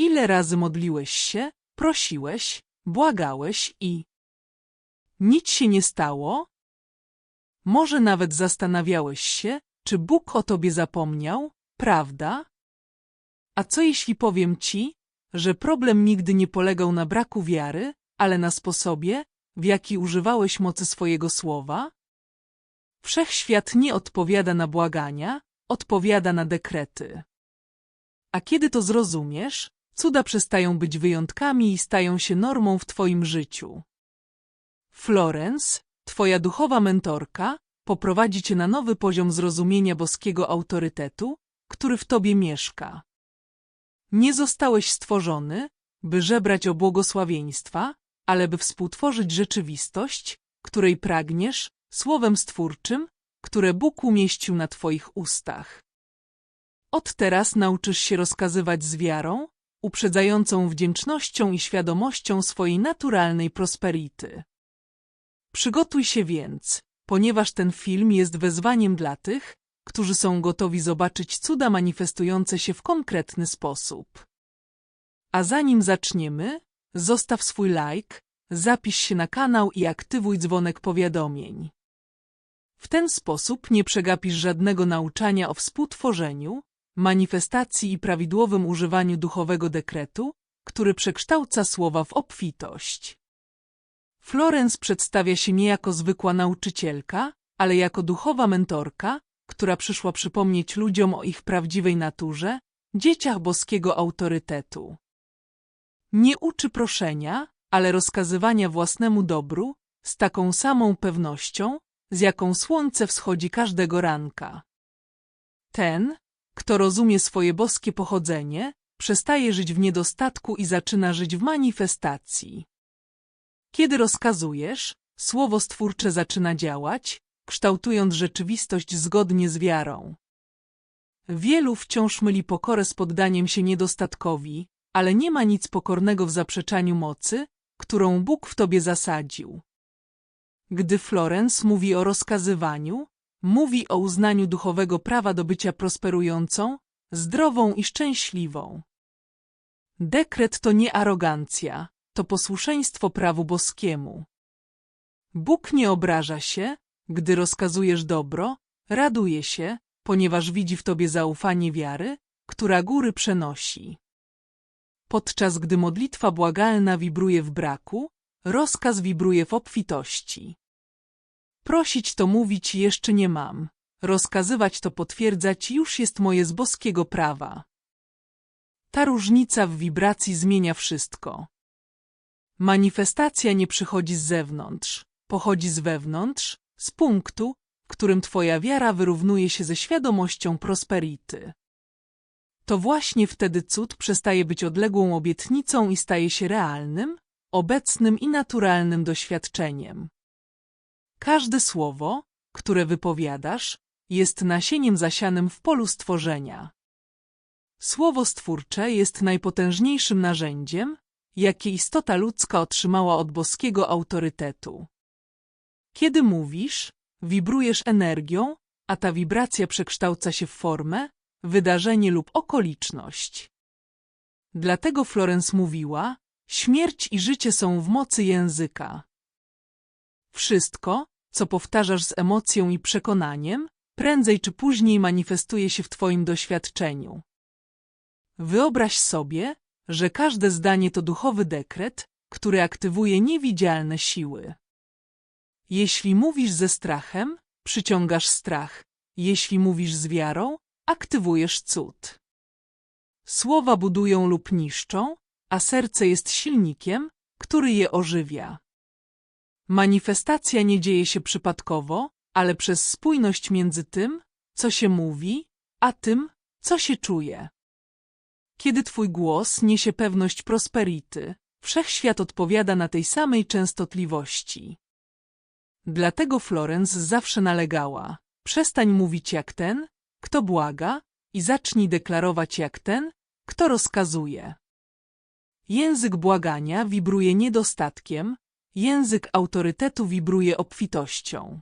Ile razy modliłeś się, prosiłeś, błagałeś i nic się nie stało? Może nawet zastanawiałeś się, czy Bóg o tobie zapomniał, prawda? A co jeśli powiem ci, że problem nigdy nie polegał na braku wiary, ale na sposobie, w jaki używałeś mocy swojego słowa? Wszechświat nie odpowiada na błagania, odpowiada na dekrety. A kiedy to zrozumiesz, cuda przestają być wyjątkami i stają się normą w twoim życiu. Florence, twoja duchowa mentorka, poprowadzi cię na nowy poziom zrozumienia boskiego autorytetu, który w tobie mieszka. Nie zostałeś stworzony, by żebrać o błogosławieństwa, ale by współtworzyć rzeczywistość, której pragniesz, słowem stwórczym, które Bóg umieścił na twoich ustach. Od teraz nauczysz się rozkazywać z wiarą, uprzedzającą wdzięcznością i świadomością swojej naturalnej prosperity. Przygotuj się więc, ponieważ ten film jest wezwaniem dla tych, którzy są gotowi zobaczyć cuda manifestujące się w konkretny sposób. A zanim zaczniemy, zostaw swój like, zapisz się na kanał i aktywuj dzwonek powiadomień. W ten sposób nie przegapisz żadnego nauczania o współtworzeniu, manifestacji i prawidłowym używaniu duchowego dekretu, który przekształca słowa w obfitość. Florence przedstawia się nie jako zwykła nauczycielka, ale jako duchowa mentorka, która przyszła przypomnieć ludziom o ich prawdziwej naturze, dzieciach boskiego autorytetu. Nie uczy proszenia, ale rozkazywania własnemu dobru, z taką samą pewnością, z jaką słońce wschodzi każdego ranka. Ten, kto rozumie swoje boskie pochodzenie, przestaje żyć w niedostatku i zaczyna żyć w manifestacji. Kiedy rozkazujesz, słowo stwórcze zaczyna działać, kształtując rzeczywistość zgodnie z wiarą. Wielu wciąż myli pokorę z poddaniem się niedostatkowi, ale nie ma nic pokornego w zaprzeczaniu mocy, którą Bóg w tobie zasadził. Gdy Florence mówi o rozkazywaniu, mówi o uznaniu duchowego prawa do bycia prosperującą, zdrową i szczęśliwą. Dekret to nie arogancja, to posłuszeństwo prawu boskiemu. Bóg nie obraża się, gdy rozkazujesz dobro, raduje się, ponieważ widzi w tobie zaufanie wiary, która góry przenosi. Podczas gdy modlitwa błagalna wibruje w braku, rozkaz wibruje w obfitości. Prosić to mówić jeszcze nie mam, rozkazywać to potwierdzać już jest moje z boskiego prawa. Ta różnica w wibracji zmienia wszystko. Manifestacja nie przychodzi z zewnątrz, pochodzi z wewnątrz, z punktu, w którym Twoja wiara wyrównuje się ze świadomością prosperity. To właśnie wtedy cud przestaje być odległą obietnicą i staje się realnym, obecnym i naturalnym doświadczeniem. Każde słowo, które wypowiadasz, jest nasieniem zasianym w polu stworzenia. Słowo stwórcze jest najpotężniejszym narzędziem, jakie istota ludzka otrzymała od boskiego autorytetu. Kiedy mówisz, wibrujesz energią, a ta wibracja przekształca się w formę, wydarzenie lub okoliczność. Dlatego Florence mówiła, śmierć i życie są w mocy języka. Wszystko, co powtarzasz z emocją i przekonaniem, prędzej czy później manifestuje się w Twoim doświadczeniu. Wyobraź sobie, że każde zdanie to duchowy dekret, który aktywuje niewidzialne siły. Jeśli mówisz ze strachem, przyciągasz strach. Jeśli mówisz z wiarą, aktywujesz cud. Słowa budują lub niszczą, a serce jest silnikiem, który je ożywia. Manifestacja nie dzieje się przypadkowo, ale przez spójność między tym, co się mówi, a tym, co się czuje. Kiedy twój głos niesie pewność prosperity, wszechświat odpowiada na tej samej częstotliwości. Dlatego Florence zawsze nalegała, przestań mówić jak ten, kto błaga, i zacznij deklarować jak ten, kto rozkazuje. Język błagania wibruje niedostatkiem, język autorytetu wibruje obfitością.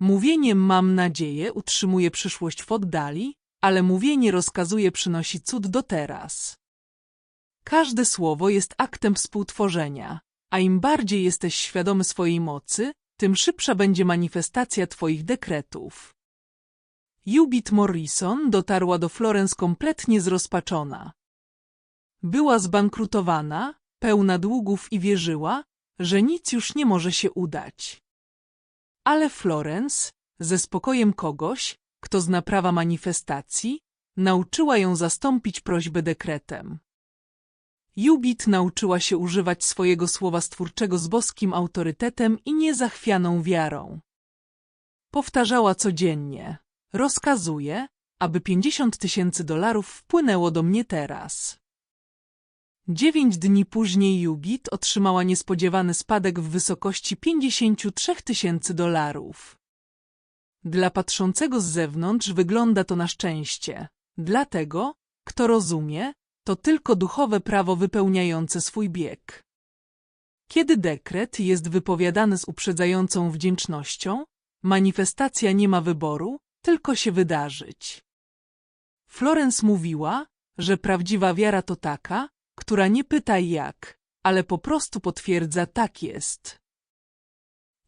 Mówieniem mam nadzieję utrzymuje przyszłość w oddali, ale mówienie rozkazuje przynosi cud do teraz. Każde słowo jest aktem współtworzenia, a im bardziej jesteś świadomy swojej mocy, tym szybsza będzie manifestacja twoich dekretów. Jubit Morrison dotarła do Florence kompletnie zrozpaczona. Była zbankrutowana, pełna długów i wierzyła, że nic już nie może się udać. Ale Florence, ze spokojem kogoś, kto zna prawa manifestacji, nauczyła ją zastąpić prośbę dekretem. Jubit nauczyła się używać swojego słowa stwórczego z boskim autorytetem i niezachwianą wiarą. Powtarzała codziennie. Rozkazuję, aby 50 tysięcy dolarów wpłynęło do mnie teraz. Dziewięć dni później Jubit otrzymała niespodziewany spadek w wysokości 53 tysięcy dolarów. Dla patrzącego z zewnątrz wygląda to na szczęście. Dlatego, kto rozumie, to tylko duchowe prawo wypełniające swój bieg. Kiedy dekret jest wypowiadany z uprzedzającą wdzięcznością, manifestacja nie ma wyboru, tylko się wydarzyć. Florence mówiła, że prawdziwa wiara to taka, która nie pyta jak, ale po prostu potwierdza tak jest.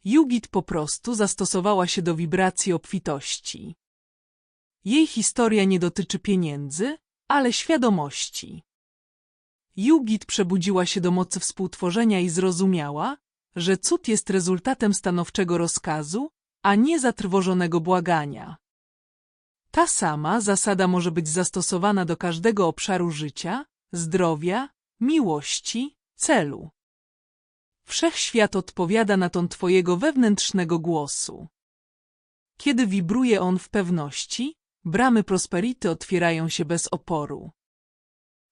Jugit po prostu zastosowała się do wibracji obfitości. Jej historia nie dotyczy pieniędzy, ale świadomości. Jugit przebudziła się do mocy współtworzenia i zrozumiała, że cud jest rezultatem stanowczego rozkazu, a nie zatrwożonego błagania. Ta sama zasada może być zastosowana do każdego obszaru życia, zdrowia, miłości, celu. Wszechświat odpowiada na ton twojego wewnętrznego głosu. Kiedy wibruje on w pewności, bramy prosperity otwierają się bez oporu.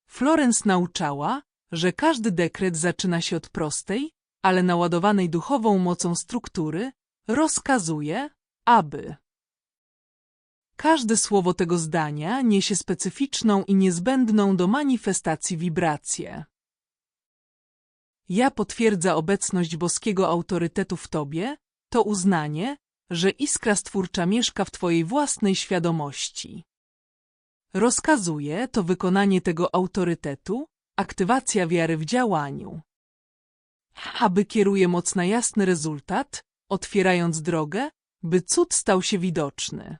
Florence nauczała, że każdy dekret zaczyna się od prostej, ale naładowanej duchową mocą struktury, rozkazuje, aby Każde słowo tego zdania niesie specyficzną i niezbędną do manifestacji wibrację. Ja potwierdza obecność boskiego autorytetu w tobie, to uznanie, że iskra stwórcza mieszka w twojej własnej świadomości. Rozkazuje to wykonanie tego autorytetu, aktywacja wiary w działaniu. Aby kieruje moc na jasny rezultat, otwierając drogę, by cud stał się widoczny.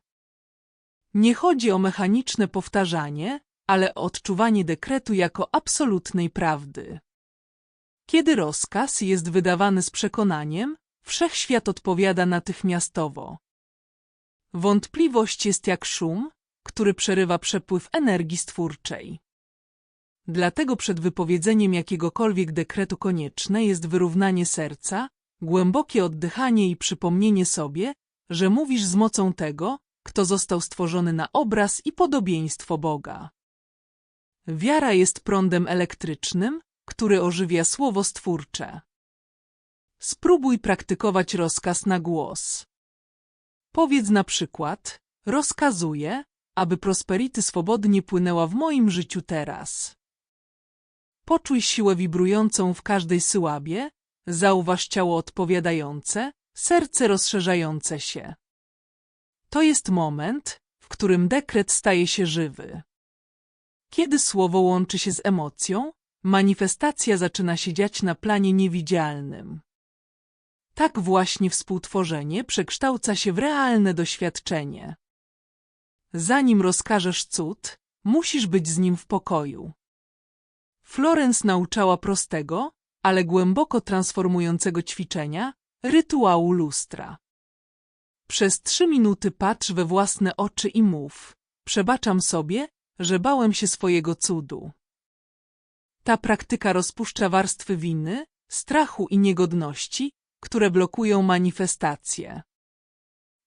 Nie chodzi o mechaniczne powtarzanie, ale o odczuwanie dekretu jako absolutnej prawdy. Kiedy rozkaz jest wydawany z przekonaniem, wszechświat odpowiada natychmiastowo. Wątpliwość jest jak szum, który przerywa przepływ energii stwórczej. Dlatego przed wypowiedzeniem jakiegokolwiek dekretu konieczne jest wyrównanie serca, głębokie oddychanie i przypomnienie sobie, że mówisz z mocą tego, kto został stworzony na obraz i podobieństwo Boga. Wiara jest prądem elektrycznym, który ożywia słowo stwórcze. Spróbuj praktykować rozkaz na głos. Powiedz na przykład, rozkazuję, aby prosperity swobodnie płynęła w moim życiu teraz. Poczuj siłę wibrującą w każdej syłabie, zauważ ciało odpowiadające, serce rozszerzające się. To jest moment, w którym dekret staje się żywy. Kiedy słowo łączy się z emocją, manifestacja zaczyna się dziać na planie niewidzialnym. Tak właśnie współtworzenie przekształca się w realne doświadczenie. Zanim rozkażesz cud, musisz być z nim w pokoju. Florence nauczała prostego, ale głęboko transformującego ćwiczenia, rytuału lustra. Przez trzy minuty patrz we własne oczy i mów. Przebaczam sobie, że bałem się swojego cudu. Ta praktyka rozpuszcza warstwy winy, strachu i niegodności, które blokują manifestację.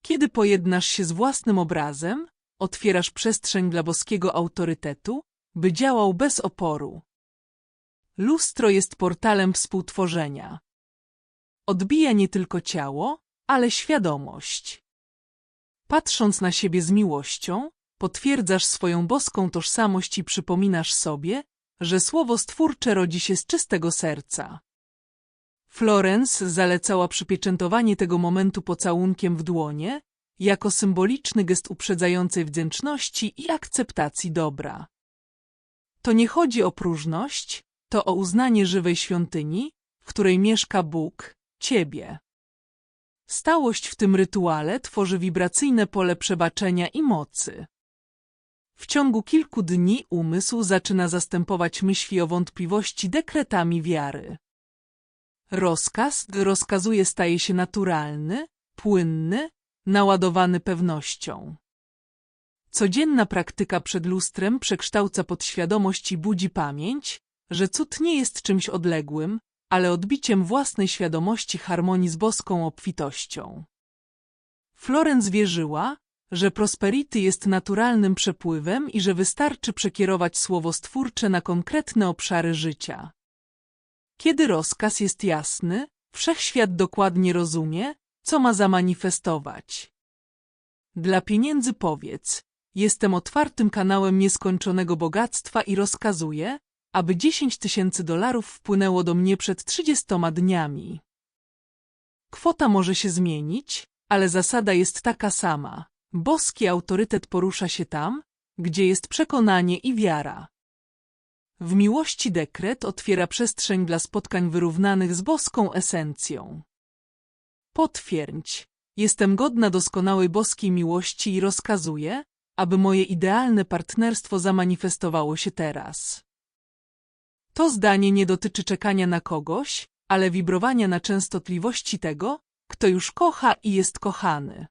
Kiedy pojednasz się z własnym obrazem, otwierasz przestrzeń dla boskiego autorytetu, by działał bez oporu. Lustro jest portalem współtworzenia. Odbija nie tylko ciało, ale świadomość. Patrząc na siebie z miłością, potwierdzasz swoją boską tożsamość i przypominasz sobie, że słowo stwórcze rodzi się z czystego serca. Florence zalecała przypieczętowanie tego momentu pocałunkiem w dłonie, jako symboliczny gest uprzedzającej wdzięczności i akceptacji dobra. To nie chodzi o próżność, to o uznanie żywej świątyni, w której mieszka Bóg, Ciebie. Stałość w tym rytuale tworzy wibracyjne pole przebaczenia i mocy. W ciągu kilku dni umysł zaczyna zastępować myśli o wątpliwości dekretami wiary. Rozkaz, gdy rozkazuje, staje się naturalny, płynny, naładowany pewnością. Codzienna praktyka przed lustrem przekształca podświadomość i budzi pamięć, że cud nie jest czymś odległym, ale odbiciem własnej świadomości harmonii z boską obfitością. Florence wierzyła, że prosperity jest naturalnym przepływem i że wystarczy przekierować słowo stwórcze na konkretne obszary życia. Kiedy rozkaz jest jasny, wszechświat dokładnie rozumie, co ma zamanifestować. Dla pieniędzy powiedz, jestem otwartym kanałem nieskończonego bogactwa i rozkazuję, aby 10 tysięcy dolarów wpłynęło do mnie przed 30 dniami. Kwota może się zmienić, ale zasada jest taka sama. Boski autorytet porusza się tam, gdzie jest przekonanie i wiara. W miłości dekret otwiera przestrzeń dla spotkań wyrównanych z boską esencją. Potwierdź, jestem godna doskonałej boskiej miłości i rozkazuję, aby moje idealne partnerstwo zamanifestowało się teraz. To zdanie nie dotyczy czekania na kogoś, ale wibrowania na częstotliwości tego, kto już kocha i jest kochany.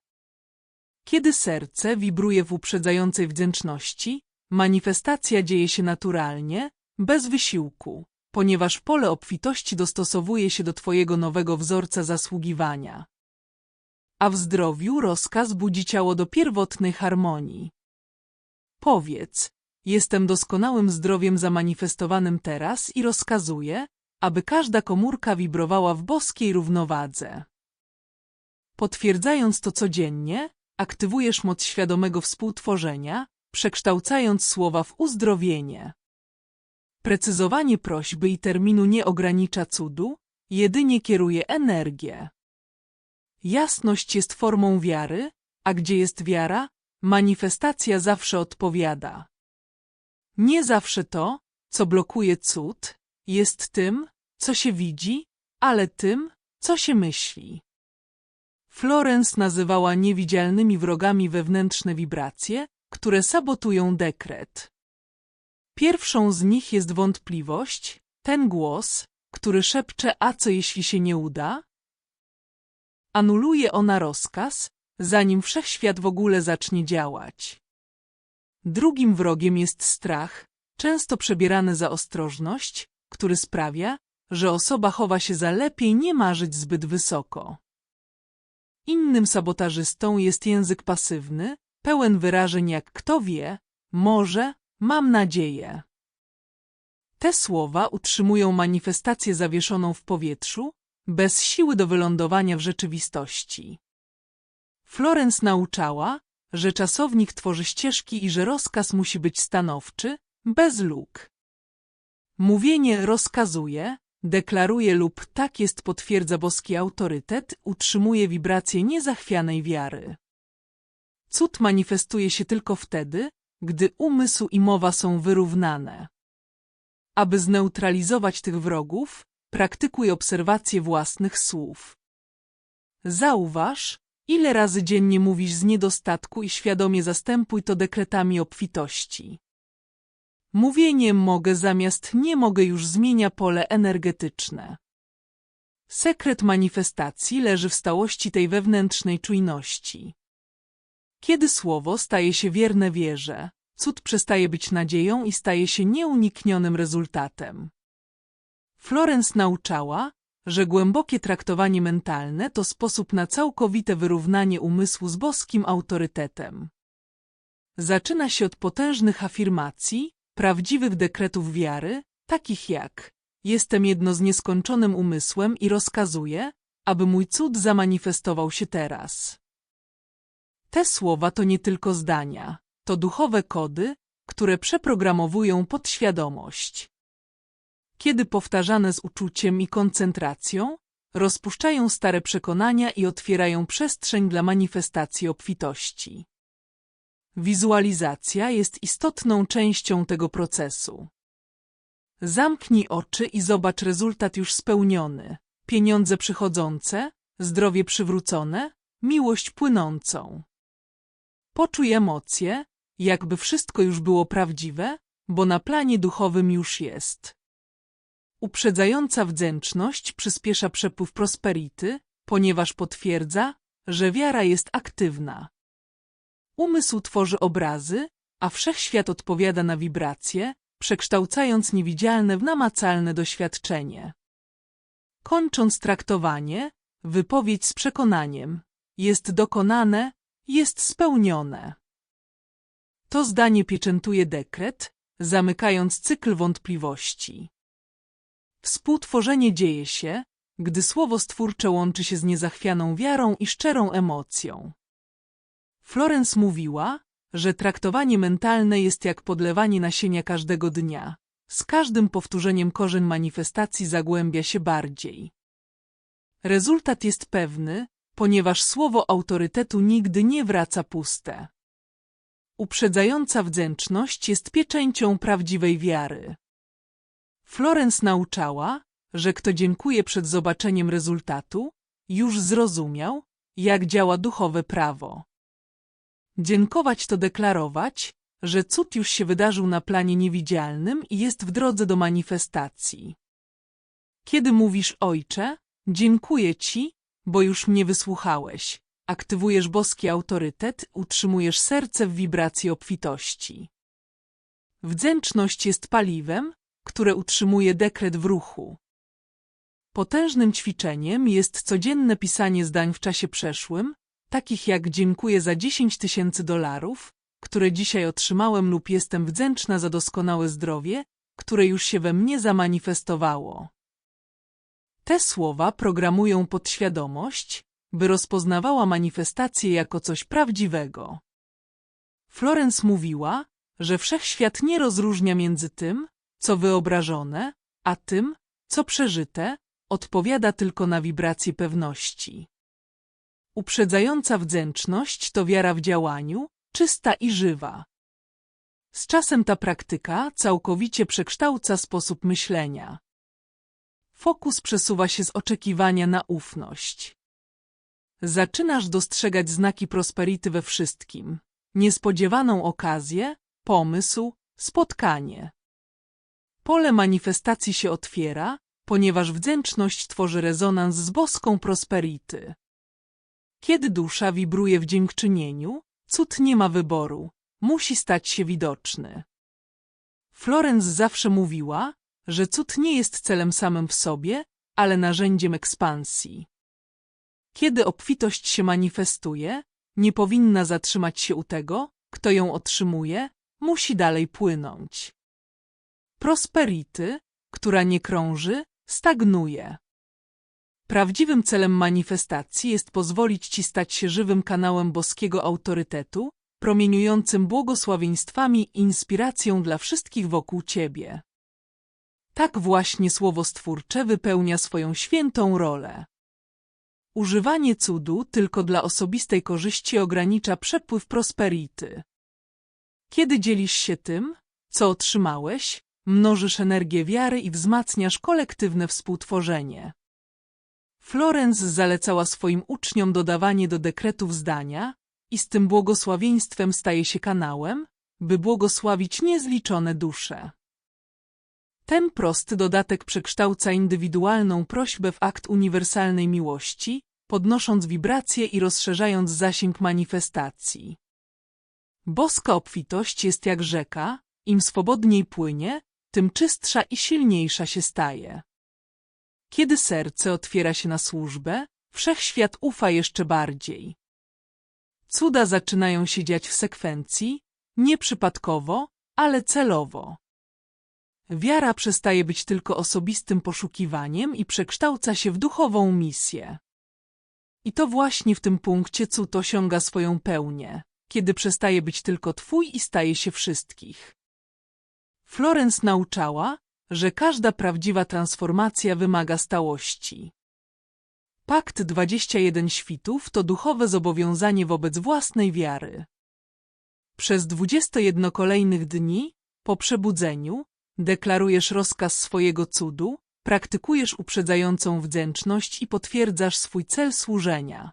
Kiedy serce wibruje w uprzedzającej wdzięczności, manifestacja dzieje się naturalnie, bez wysiłku, ponieważ pole obfitości dostosowuje się do Twojego nowego wzorca zasługiwania. A w zdrowiu rozkaz budzi ciało do pierwotnej harmonii. Powiedz, jestem doskonałym zdrowiem zamanifestowanym teraz i rozkazuję, aby każda komórka wibrowała w boskiej równowadze. Potwierdzając to codziennie, aktywujesz moc świadomego współtworzenia, przekształcając słowa w uzdrowienie. Precyzowanie prośby i terminu nie ogranicza cudu, jedynie kieruje energię. Jasność jest formą wiary, a gdzie jest wiara, manifestacja zawsze odpowiada. Nie zawsze to, co blokuje cud, jest tym, co się widzi, ale tym, co się myśli. Florence nazywała niewidzialnymi wrogami wewnętrzne wibracje, które sabotują dekret. Pierwszą z nich jest wątpliwość, ten głos, który szepcze, a co jeśli się nie uda? Anuluje ona rozkaz, zanim wszechświat w ogóle zacznie działać. Drugim wrogiem jest strach, często przebierany za ostrożność, który sprawia, że osoba chowa się za lepiej nie marzyć zbyt wysoko. Innym sabotażystą jest język pasywny, pełen wyrażeń jak kto wie, może, mam nadzieję. Te słowa utrzymują manifestację zawieszoną w powietrzu, bez siły do wylądowania w rzeczywistości. Florence nauczała, że czasownik tworzy ścieżki i że rozkaz musi być stanowczy, bez luk. Mówienie rozkazuje, deklaruje lub tak jest potwierdza boski autorytet, utrzymuje wibrację niezachwianej wiary. Cud manifestuje się tylko wtedy, gdy umysł i mowa są wyrównane. Aby zneutralizować tych wrogów, praktykuj obserwację własnych słów. Zauważ, ile razy dziennie mówisz z niedostatku i świadomie zastępuj to dekretami obfitości. Mówienie mogę zamiast nie mogę już zmienia pole energetyczne. Sekret manifestacji leży w stałości tej wewnętrznej czujności. Kiedy słowo staje się wierne wierze, cud przestaje być nadzieją i staje się nieuniknionym rezultatem. Florence nauczała, że głębokie traktowanie mentalne to sposób na całkowite wyrównanie umysłu z boskim autorytetem. Zaczyna się od potężnych afirmacji, prawdziwych dekretów wiary, takich jak Jestem jedno z nieskończonym umysłem i rozkazuję, aby mój cud zamanifestował się teraz. Te słowa to nie tylko zdania, to duchowe kody, które przeprogramowują podświadomość. Kiedy powtarzane z uczuciem i koncentracją, rozpuszczają stare przekonania i otwierają przestrzeń dla manifestacji obfitości. Wizualizacja jest istotną częścią tego procesu. Zamknij oczy i zobacz rezultat już spełniony. Pieniądze przychodzące, zdrowie przywrócone, miłość płynącą. Poczuj emocje, jakby wszystko już było prawdziwe, bo na planie duchowym już jest. Uprzedzająca wdzięczność przyspiesza przepływ prosperity, ponieważ potwierdza, że wiara jest aktywna. Umysł tworzy obrazy, a wszechświat odpowiada na wibracje, przekształcając niewidzialne w namacalne doświadczenie. Kończąc traktowanie, wypowiedź z przekonaniem jest dokonane, jest spełnione. To zdanie pieczętuje dekret, zamykając cykl wątpliwości. Współtworzenie dzieje się, gdy słowo stwórcze łączy się z niezachwianą wiarą i szczerą emocją. Florence mówiła, że traktowanie mentalne jest jak podlewanie nasienia każdego dnia. Z każdym powtórzeniem korzeń manifestacji zagłębia się bardziej. Rezultat jest pewny, ponieważ słowo autorytetu nigdy nie wraca puste. Uprzedzająca wdzięczność jest pieczęcią prawdziwej wiary. Florence nauczała, że kto dziękuje przed zobaczeniem rezultatu, już zrozumiał, jak działa duchowe prawo. Dziękować to deklarować, że cud już się wydarzył na planie niewidzialnym i jest w drodze do manifestacji. Kiedy mówisz Ojcze, dziękuję Ci, bo już mnie wysłuchałeś, aktywujesz boski autorytet, utrzymujesz serce w wibracji obfitości. Wdzięczność jest paliwem, które utrzymuje dekret w ruchu. Potężnym ćwiczeniem jest codzienne pisanie zdań w czasie przeszłym, takich jak dziękuję za 10 tysięcy dolarów, które dzisiaj otrzymałem lub jestem wdzięczna za doskonałe zdrowie, które już się we mnie zamanifestowało. Te słowa programują podświadomość, by rozpoznawała manifestację jako coś prawdziwego. Florence mówiła, że wszechświat nie rozróżnia między tym, co wyobrażone, a tym, co przeżyte, odpowiada tylko na wibracje pewności. Uprzedzająca wdzięczność to wiara w działaniu, czysta i żywa. Z czasem ta praktyka całkowicie przekształca sposób myślenia. Fokus przesuwa się z oczekiwania na ufność. Zaczynasz dostrzegać znaki prosperity we wszystkim. Niespodziewaną okazję, pomysł, spotkanie. Pole manifestacji się otwiera, ponieważ wdzięczność tworzy rezonans z boską prosperity. Kiedy dusza wibruje w dziękczynieniu, cud nie ma wyboru, musi stać się widoczny. Florence zawsze mówiła, że cud nie jest celem samym w sobie, ale narzędziem ekspansji. Kiedy obfitość się manifestuje, nie powinna zatrzymać się u tego, kto ją otrzymuje, musi dalej płynąć. Prosperity, która nie krąży, stagnuje. Prawdziwym celem manifestacji jest pozwolić Ci stać się żywym kanałem boskiego autorytetu, promieniującym błogosławieństwami i inspiracją dla wszystkich wokół Ciebie. Tak właśnie słowo stwórcze wypełnia swoją świętą rolę. Używanie cudu tylko dla osobistej korzyści ogranicza przepływ prosperity. Kiedy dzielisz się tym, co otrzymałeś, mnożysz energię wiary i wzmacniasz kolektywne współtworzenie. Florence zalecała swoim uczniom dodawanie do dekretów zdania i z tym błogosławieństwem staje się kanałem, by błogosławić niezliczone dusze. Ten prosty dodatek przekształca indywidualną prośbę w akt uniwersalnej miłości, podnosząc wibracje i rozszerzając zasięg manifestacji. Boska obfitość jest jak rzeka, im swobodniej płynie, tym czystsza i silniejsza się staje. Kiedy serce otwiera się na służbę, wszechświat ufa jeszcze bardziej. Cuda zaczynają się dziać w sekwencji, nie przypadkowo, ale celowo. Wiara przestaje być tylko osobistym poszukiwaniem i przekształca się w duchową misję. I to właśnie w tym punkcie cud osiąga swoją pełnię, kiedy przestaje być tylko Twój i staje się wszystkich. Florence nauczała, że każda prawdziwa transformacja wymaga stałości. Pakt 21 świtów to duchowe zobowiązanie wobec własnej wiary. Przez 21 kolejnych dni, po przebudzeniu, deklarujesz rozkaz swojego cudu, praktykujesz uprzedzającą wdzięczność i potwierdzasz swój cel służenia.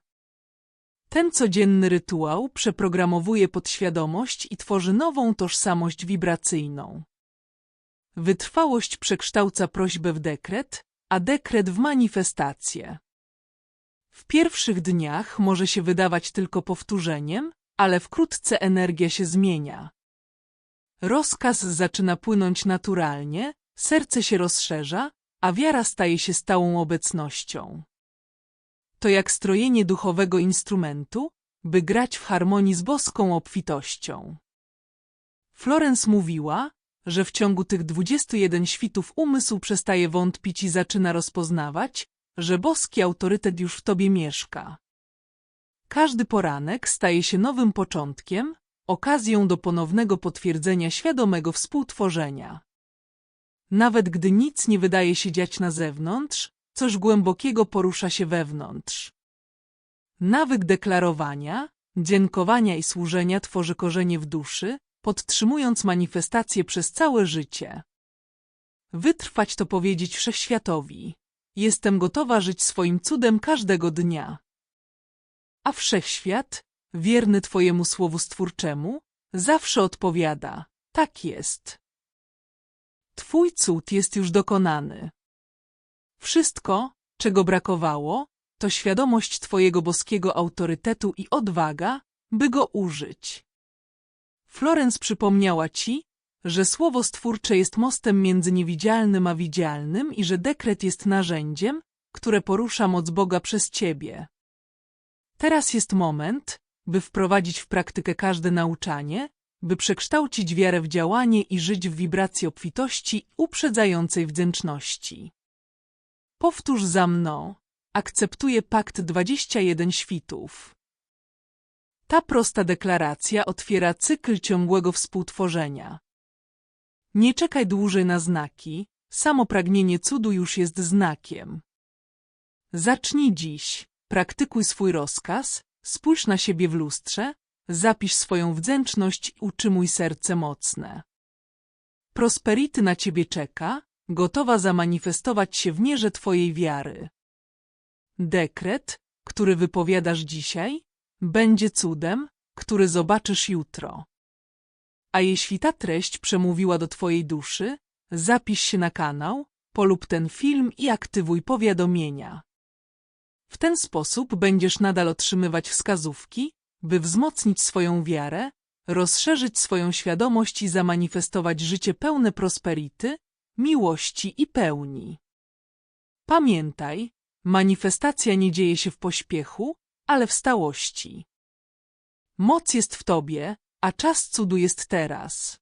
Ten codzienny rytuał przeprogramowuje podświadomość i tworzy nową tożsamość wibracyjną. Wytrwałość przekształca prośbę w dekret, a dekret w manifestację. W pierwszych dniach może się wydawać tylko powtórzeniem, ale wkrótce energia się zmienia. Rozkaz zaczyna płynąć naturalnie, serce się rozszerza, a wiara staje się stałą obecnością. To jak strojenie duchowego instrumentu, by grać w harmonii z boską obfitością. Florence mówiła, że w ciągu tych 21 świtów umysł przestaje wątpić i zaczyna rozpoznawać, że boski autorytet już w tobie mieszka. Każdy poranek staje się nowym początkiem, okazją do ponownego potwierdzenia świadomego współtworzenia. Nawet gdy nic nie wydaje się dziać na zewnątrz, coś głębokiego porusza się wewnątrz. Nawyk deklarowania, dziękowania i służenia tworzy korzenie w duszy, podtrzymując manifestację przez całe życie. Wytrwać to powiedzieć wszechświatowi. Jestem gotowa żyć swoim cudem każdego dnia. A wszechświat, wierny Twojemu słowu stwórczemu, zawsze odpowiada: tak jest. Twój cud jest już dokonany. Wszystko, czego brakowało, to świadomość Twojego boskiego autorytetu i odwaga, by go użyć. Florence przypomniała Ci, że słowo stwórcze jest mostem między niewidzialnym a widzialnym i że dekret jest narzędziem, które porusza moc Boga przez Ciebie. Teraz jest moment, by wprowadzić w praktykę każde nauczanie, by przekształcić wiarę w działanie i żyć w wibracji obfitości uprzedzającej wdzięczności. Powtórz za mną. Akceptuję pakt 21 świtów. Ta prosta deklaracja otwiera cykl ciągłego współtworzenia. Nie czekaj dłużej na znaki, samo pragnienie cudu już jest znakiem. Zacznij dziś, praktykuj swój rozkaz, spójrz na siebie w lustrze, zapisz swoją wdzięczność i utrzymuj serce mocne. Prosperity na ciebie czeka, gotowa zamanifestować się w mierze twojej wiary. Dekret, który wypowiadasz dzisiaj, będzie cudem, który zobaczysz jutro. A jeśli ta treść przemówiła do Twojej duszy, zapisz się na kanał, polub ten film i aktywuj powiadomienia. W ten sposób będziesz nadal otrzymywać wskazówki, by wzmocnić swoją wiarę, rozszerzyć swoją świadomość i zamanifestować życie pełne prosperity, miłości i pełni. Pamiętaj, manifestacja nie dzieje się w pośpiechu, ale w stałości. Moc jest w tobie, a czas cudu jest teraz.